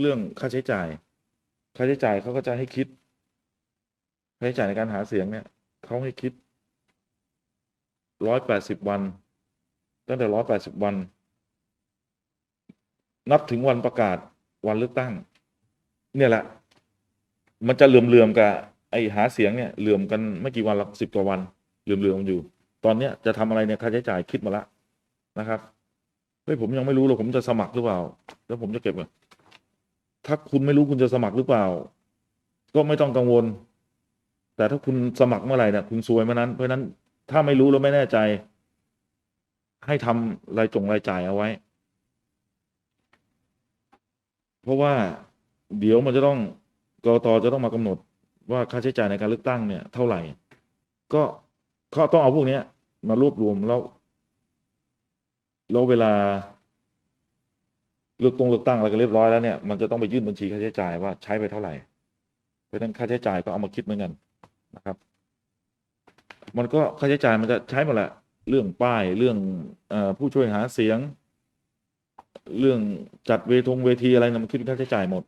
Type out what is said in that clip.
เรื่องค่าใช้จ่าย ค่าใช้จ่ายเขาก็จะให้คิดค่าใช้จ่ายในการหาเสียงเนี่ยเขาให้คิดร้อยแปดสิบวัน ตั้งแต่ร้อยแปดสิบวัน นับถึงวันประกาศวันเลือกตั้ง เนี่ยแหละ มันจะเหลื่อมๆกับไอหาเสียงเนี่ยเหลื่อมกันไม่กี่วันหรอกสิบกว่าวันเหลื่อมๆอยู่ ตอนเนี้ยจะทำอะไรเนี่ยค่าใช้จ่ายคิดมาละนะครับเฮ้ยผมยังไม่รู้เลยผมจะสมัครหรือเปล่า แล้วผมจะเก็บเงิน ถ้าคุณไม่รู้คุณจะสมัครหรือเปล่า ก็ไม่ต้องกังวล แต่ถ้าคุณสมัครเมื่อไหร่เนี่ยคุณซวยเมื่อนั้น เพราะนั้นถ้าไม่รู้แล้วไม่แน่ใจ ให้ทำรายจงรายจ่ายเอาไว้ เพราะว่าเดี๋ยวมันจะต้องกรตจะต้องมากำหนดว่าค่าใช้จ่ายในการเลือกตั้งเนี่ยเท่าไหร่ ก็เขาต้องเอาพวกนี้มารวบรวมแล้วแล้วเวลา เลือกตรงเลือกตั้งอะไรกันเรียบร้อยแล้วเนี่ยมันจะต้องไปยื่นบัญชีค่าใช้จ่ายว่าใช้ไปเท่าไหร่เพราะฉะนั้นค่าใช้จ่ายก็เอามาคิดเหมือนกันนะครับ มันก็ค่าใช้จ่ายมันจะใช้หมดแหละเรื่องป้ายเรื่องออผู้ช่วยหาเสียง เรื่องจัดเวทงเวทีอะไรนะมันคิดเป็นค่าใช้จ่ายหมด